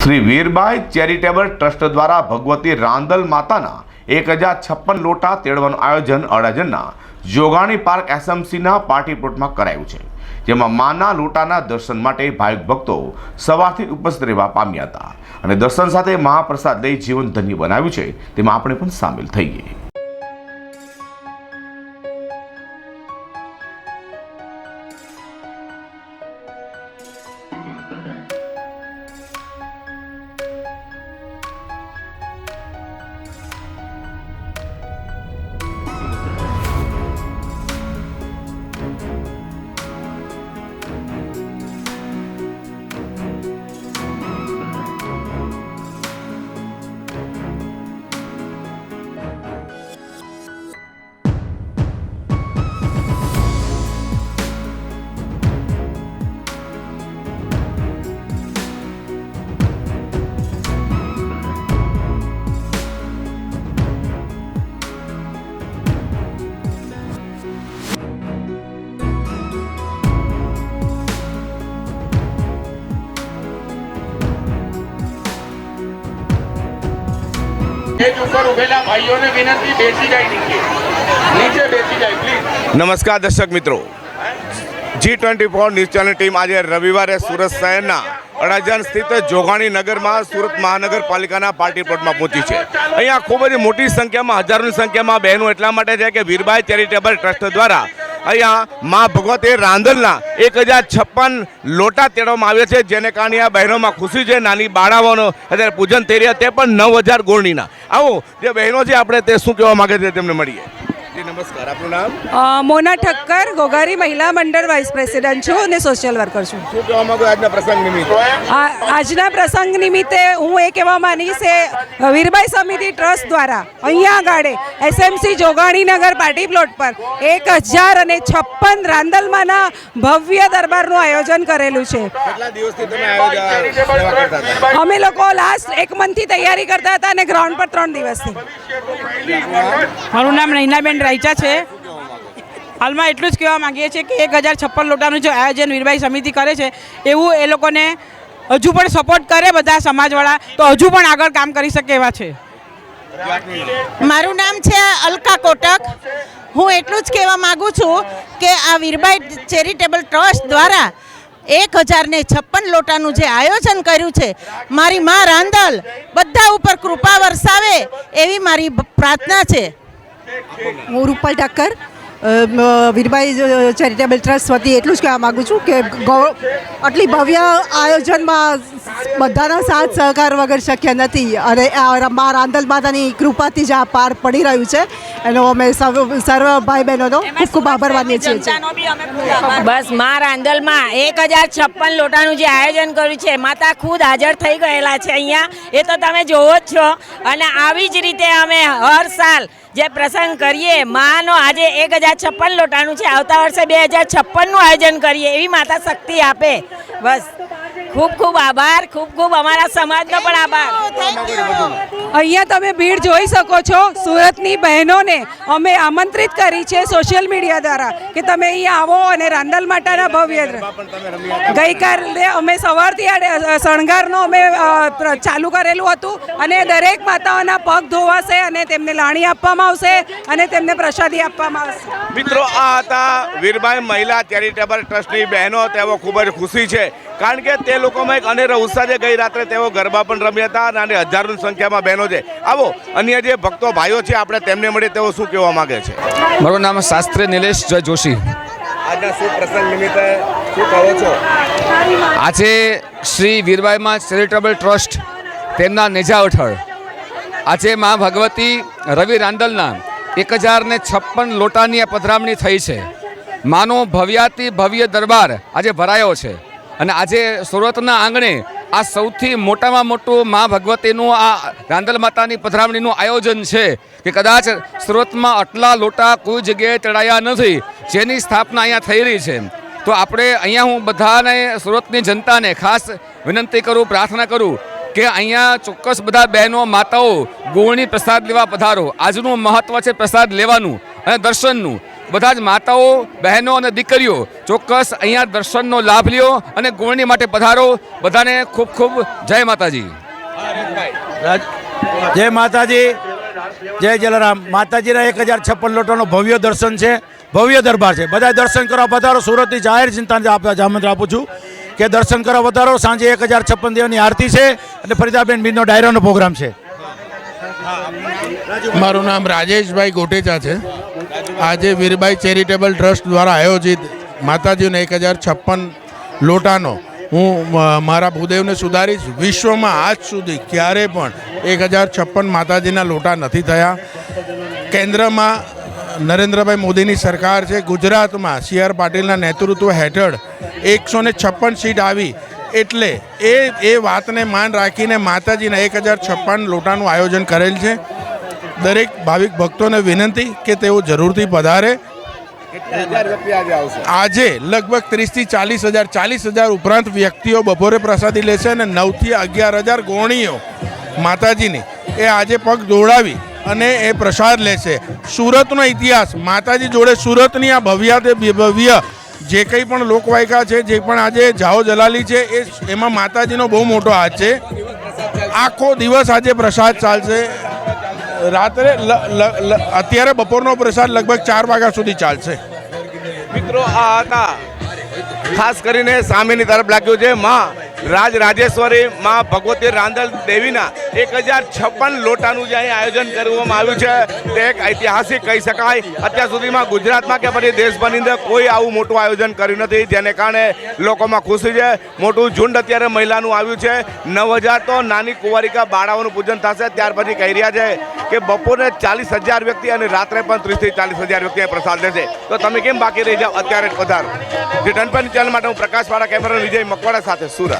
Shri Virbai charitable trust દ્વારા ભગવતી રાંદલ માતાના એક હજાર છપ્પન લોટા તેડવાનું આયોજન અડાજણના જોગાણી પાર્ક એસએમસીના પાર્ટીપોર્ટમાં કરાયું છે, જેમાં માના લોટાના દર્શન માટે ભાવિક ભક્તો સવારથી ઉપસ્થિત રહેવા પામ્યા હતા. અને દર્શન સાથે મહાપ્રસાદ લઈ જીવન ધન્ય બનાવ્યું છે, તેમાં આપણે પણ સામેલ થઈએ. નમસ્કાર દર્શક મિત્રો. G twenty four news channel team આજે રવિવારે સુરત શહેરના અડાજણ સ્થિત જોગાણી નગરમાં સુરત મહાનગરપાલિકાના પાર્ટી પ્લોટમાં પહોંચી છે. અહીંયા ખૂબ જ મોટી સંખ્યામાં, હજારોની સંખ્યામાં બહેનો એટલા માટે છે કે વીરબાઈ ચેરિટેબલ ટ્રસ્ટ દ્વારા અહીંયા મા ભગવતે રાંદલના એક હજાર છપ્પન લોટા તેડવામાં આવ્યા છે, જેને કારણે આ બહેનોમાં ખુશી છે. નાની બાળાઓનો અત્યારે પૂજન થઈ રહ્યા, તે પણ નવ હજાર ગોળણીના આવો, જે બહેનો છે, આપણે તે શું કહેવા માગે છે તેમને મળીએ. જી નમસ્કાર. આપનું નામ? મોના ઠક્કર ગોગારી મહિલા મંડળ વાઇસ પ્રેસિડન્ટ છું અને સોશિયલ વર્કર છું. શું કહેવા માંગો આજના પ્રસંગ નિમિત્તે? આજના પ્રસંગ નિમિત્તે હું એ કહેવા માનીશ કે વીરબાઈ સમિતિ ટ્રસ્ટ દ્વારા અહીંયા આગળ એસએમસી જોગાણીનગર પાર્ટી પ્લોટ પર એક હજાર અને છપ્પન રાંદલમાંના ભવ્ય દરબારનું આયોજન કરેલું છે. કેટલા દિવસથી તમે આયોજન સેવા કરતા હતા? અમે લોકો લાસ્ટ એક મંથથી તૈયારી કરતા હતા અને ગ્રાઉન્ડ પર ત્રણ દિવસથી. મારું નામ નૈનાબેન રાયચા છે. હાલમાં એટલું જ કહેવા માગીએ છીએ કે એક હજાર છપ્પન લોટાનું જે આયોજન વીરબાઈ સમિતિ કરે છે, એવું એ લોકોને હજુ પણ સપોર્ટ કરે બધા સમાજવાળા. તો હજુ પણ આગળ કામ કરી શકે એવા છે. મારું નામ છે અલકા કોટક. હું એટલું જ કહેવા માગું છું કે આ વીરબાઈ ચેરિટેબલ ટ્રસ્ટ દ્વારા એક હજાર ને છપ્પન લોટાનું જે આયોજન કર્યું છે, મારી મા રાંદલ બધા ઉપર કૃપા વરસાવે એવી મારી પ્રાર્થના છે. હું રૂપલ ઠક્કર વીરબાઈ ચેરિટેબલ ટ્રસ્ટ વતી એટલું જ કહેવા માગું છું કે આટલી ભવ્ય આયોજનમાં બધાનો સાથ સહકાર વગર શક્ય નથી અને આ મા રાંધલ માતાની કૃપાથી જ આ પાર પડી રહ્યું છે. એનો અમે સર્વ સર્વ ભાઈ બહેનોનો ખૂબ ખૂબ આભાર માનીએ છીએ. બસ મા રાંધલમાં એક હજાર છપ્પન લોટાનું જે આયોજન કર્યું છે માતા ખુદ હાજર થઈ ગયેલા છે અહીંયા. એ તો તમે જોવો જ છો. અને આવી જ રીતે અમે હર સાલ જે પ્રસંગ કરીએ, માનો આજે એક હજાર છપ્પન લોટાનું છે. આવતા વર્ષે બે હજાર છપ્પનનું આયોજન કરીએ, એવી માતા શક્તિ આપે. બસ. ખૂબ ખૂબ આભાર ખૂબ ખૂબ અમારા સમાજનો પણ આભાર. અહીંયા તમે ભીડ જોઈ શકો છો સુરતની બહેનોને અમે આમંત્રિત કરી છે સોશિયલ મીડિયા દ્વારા કે તમે અહીંયા આવો અને રાંદલ માતાના ભવ્ય ગઈકાલે અમે સવારથી આ શણગારનો અમે ચાલુ કરેલું હતું અને દરેક માતાઓના પગ ધોવાશે અને તેમને લાણી આપવામાં આવશે અને તેમને પ્રસાદી આપવામાં આવશે. મિત્રો આ હતા વીરબાઈ મહિલા ચેરિટેબલ ટ્રસ્ટની બહેનો તેઓ ખૂબ જ ખુશી છે. કારણ કે તે લોકોમાં એક અનેરો ઉત્સાહ છે ગઈ રાત્રે તેઓ ગરબા પણ રમ્યા હતા અને હજારોની સંખ્યામાં બહેનો છે. આવો અન્ય જે ભક્તો ભાઈઓ છે આપણે તેમને મળીએ તેઓ શું કહેવા માંગે છે? મારું નામ શાસ્ત્રી નિલેશ જય જોશી. આજના શું પ્રસંગ નિમિત્તે શું કહો છો? આજે શ્રી વીરબાઈમાં ચેરિટેબલ ટ્રસ્ટ તેમના નેજા હેઠળ આજે મા ભગવતી રવિ રાંદલના એક હજાર ને છપ્પન લોટાની આ પધરામણી થઈ છે. માનો ભવ્યાતિ ભવ્ય દરબાર આજે ભરાયો છે. અને આજે સુરતના આંગણે આ સૌથી મોટામાં મોટું મા ભગવતીનું આ રાંદલ માતાની પધરામણીનું આયોજન છે કે કદાચ સુરતમાં આટલા લોટા કોઈ જગ્યાએ ચડાયા નથી, જેની સ્થાપના અહીંયા થઈ રહી છે. તો આપણે અહીંયા હું બધાને, સુરતની જનતાને ખાસ વિનંતી કરું, પ્રાર્થના કરું કે અહીંયા ચોક્કસ બધા બહેનો, માતાઓ ગોળની પ્રસાદ લેવા પધારો. આજનું મહત્વ છે પ્રસાદ લેવાનું અને દર્શનનું. બધા જ માતાઓ બહેનો અને દીકરીઓ ચોક્કસ અહીંયા દર્શનનો લાભ લ્યો અને ગોળણી માટે પધારો. બધાને ખૂબ ખૂબ જય માતાજી. જય માતાજી. જય જલારામ. માતાજીના એક હજાર છપ્પન લોટાનો ભવ્ય દર્શન છે. ભવ્ય દરબાર છે. બધા દર્શન કરવા પધારો. સુરતની જાહેર ચિંતાને આપ- આમંત્રણ આપું છું કે દર્શન કરવા વધારો સાંજે એક હજાર છપ્પન દેવની આરતી છે અને ફરીદાબેન બીનનો ડાયરાનો પ્રોગ્રામ છે. મારું નામ રાજેશભાઈ ગોટેચા છે. આજે વીરબાઈ ચેરિટેબલ ટ્રસ્ટ દ્વારા આયોજિત માતાજીનો એક હજાર છપ્પન લોટાનો હું મારા ભૂદેવને સુધારીશ. વિશ્વમાં આજ સુધી ક્યારે પણ એક હજાર છપ્પન માતાજીના લોટા નથી થયા. કેન્દ્રમાં નરેન્દ્રભાઈ મોદીની સરકાર છે. ગુજરાતમાં સી આર પાટીલના નેતૃત્વ હેઠળ એકસો ને છપ્પન સીટ આવી. એટલે એ એ વાતને માન રાખીને માતાજીના એક હજાર છપ્પન લોટાનું આયોજન કરેલ છે. દરેક ભાવિક ભક્તોને વિનંતી કે તેઓ જરૂરથી પધારે. આજે લગભગ ત્રીસથી ચાલીસ હજાર ચાલીસ હજાર ઉપરાંત વ્યક્તિઓ બપોરે પ્રસાદી લેશે અને નવથી અગિયાર હજાર ગોણીઓ માતાજીની એ આજે પગ દોડાવી અને એ પ્રસાદ લેશે. સુરતનો ઇતિહાસ, માતાજી જોડે સુરતની આ ભવ્ય તે ભવ્ય જે કંઈ પણ લોકવાયકા છે, જે પણ આજે જાઓ જલાલી છે, એ એમાં માતાજીનો બહુ મોટો હાથ છે. આખો દિવસ આજે પ્રસાદ ચાલશે. રાત્રે અત્યારે બપોરનો પ્રસાદ લગભગ ચાર વાગ્યા સુધી ચાલશે. મિત્રો, આ હતા. ખાસ કરીને સામેની તરફ લાગ્યું છે માં. રાજ રાજેશ્વરી માં ભગવતી રાંદલ દેવીના એક હજાર છપ્પન લોટાનું જે અહીં આયોજન કરવામાં આવ્યું છે, તે એક ઐતિહાસિક કહી શકાય. અત્યાર સુધીમાં ગુજરાતમાં કે પછી દેશભરની અંદર કોઈ આવું મોટું આયોજન કર્યું નથી, જેને કારણે લોકોમાં ખુશી છે. મોટું ઝુંડ અત્યારે મહિલાનું આવ્યું છે. નવ હજાર તો નાની કુંવારિકા બાળાઓનું પૂજન થશે. ત્યાર પછી કહી રહ્યા છે કે બપોરે ચાલીસ હજાર વ્યક્તિ અને રાત્રે પણ ત્રીસથી ચાલીસ હજાર વ્યક્તિ અહીં પ્રસાદ લેશે. તો તમે કેમ બાકી રહી જાઓ? અત્યારે જ પધારો. જે ટનપન ચેનલ માટે હું પ્રકાશ વાળા કેમેરા વિજય મકવાડા સાથે, સુરત.